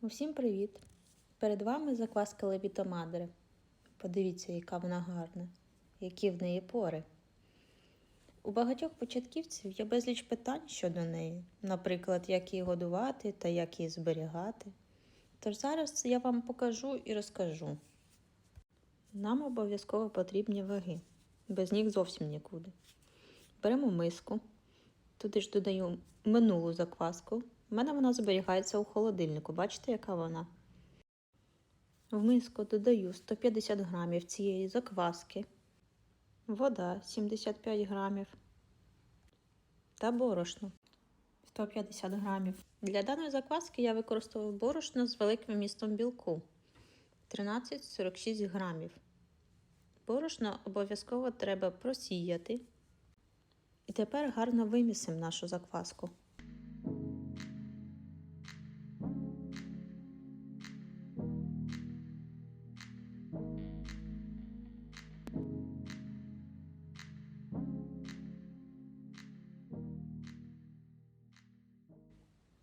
Усім привіт! Перед вами закваска Левіто Мадре. Подивіться, яка вона гарна, які в неї пори. У багатьох початківців є безліч питань щодо неї, наприклад, як її годувати та як її зберігати. Тож зараз я вам покажу і розкажу. Нам обов'язково потрібні ваги, без них зовсім нікуди. Беремо миску, туди ж додаю минулу закваску. У мене вона зберігається у холодильнику. Бачите, яка вона? В миску додаю 150 грамів цієї закваски, вода 75 грамів та борошно 150 грамів. Для даної закваски я використовую борошно з великим вмістом білку 13-46 грамів. Борошно обов'язково треба просіяти. І тепер гарно вимісимо нашу закваску.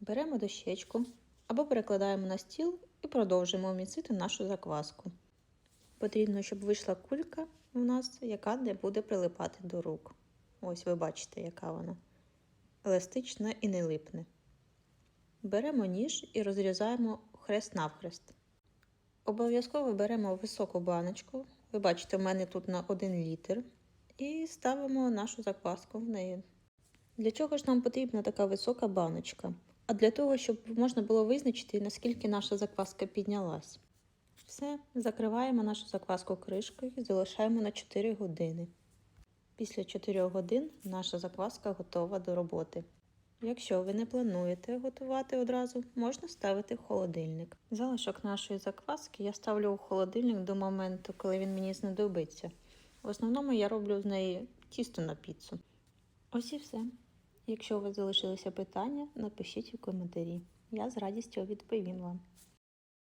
Беремо дощечку або перекладаємо на стіл і продовжуємо місити нашу закваску. Потрібно, щоб вийшла кулька у нас, яка не буде прилипати до рук. Ось ви бачите, яка вона. Еластична і не липне. Беремо ніж і розрізаємо хрест навхрест. Обов'язково беремо високу баночку. Ви бачите, в мене тут на 1 літр. І ставимо нашу закваску в неї. Для чого ж нам потрібна така висока баночка? А для того, щоб можна було визначити, наскільки наша закваска піднялась. Все, закриваємо нашу закваску кришкою і залишаємо на 4 години. Після 4 годин наша закваска готова до роботи. Якщо ви не плануєте готувати одразу, можна ставити в холодильник. Залишок нашої закваски я ставлю у холодильник до моменту, коли він мені знадобиться. В основному я роблю з неї тісто на піцу. Ось і все. Якщо у вас залишилися питання, напишіть у коментарі. Я з радістю відповім вам.